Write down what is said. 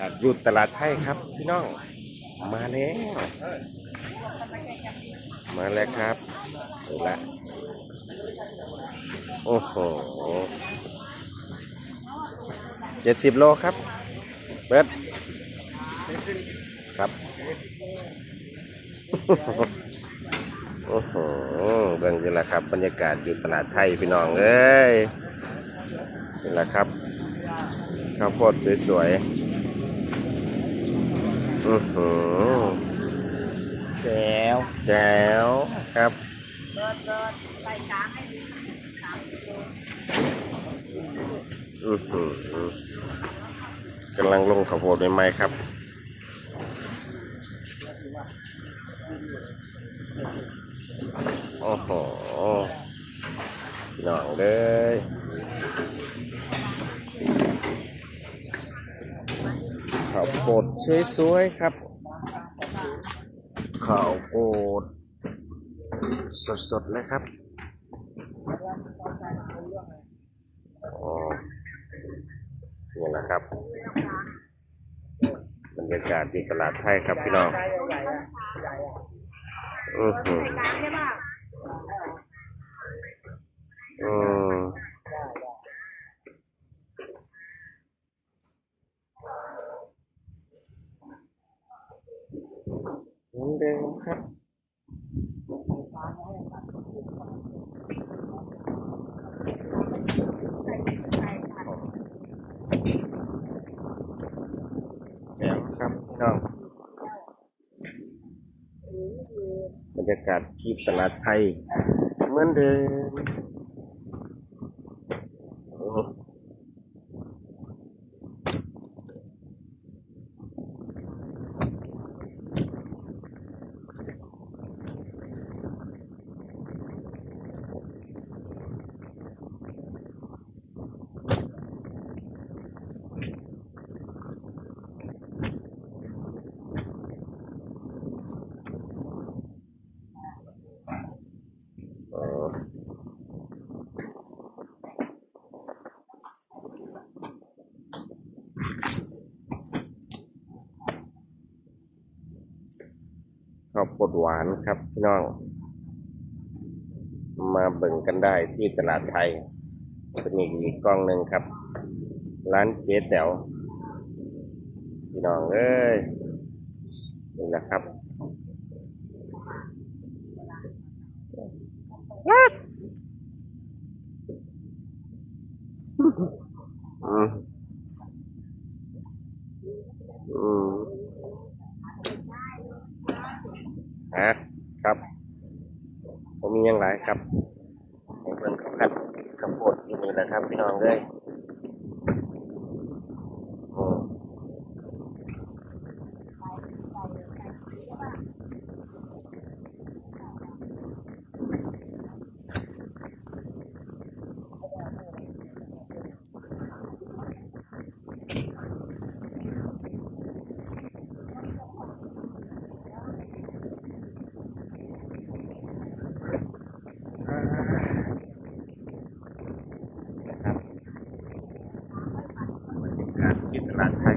จากอยู่ตลาดไทยครับพี่น้อง มาแล้ว มาแล้วครับนี่ละโอ้โหเจ็ดสิบโลครับเบิดครับ โอ้โหเบิ่งนี่แหละครับ บรรยากาศอยู่ตลาดไทยพี่น้องเอ้ยนี่แหละครับข้าวโพดสวยๆ อือหือแจ๋วแจ๋วครับอือหือกำลังลงข้าวโพดใหม่ๆครับโอ้โหหน่องเลย ข้าวโพดสวยๆครับ ข้าวโพดสดๆเลยครับอ๋อนี่นะครับบรรยากาศที่ตลาดไทยครับพี่น้องอือหืออืม เหมือนเดิมครับแจ๋วครับพี่น้องบรรยากาศที่ตลาดไทยเหมือนเดิม ข้าวโพดหวานครับพี่น้อง มาเบิ่งกันได้ที่ตลาดไทยเป็นอีกอีกกล้องหนึ่งครับ ร้านเจ๊แต๋วพี่น้องเอ้ยนี่แหละครับอืมอืมะครับผมมีอย่างไรครับในเบื้องขับขัดขับปวดที่นี่และครับ พี่น้องเลยอ๋อ นะครับเป็นการที่ตลาดไทย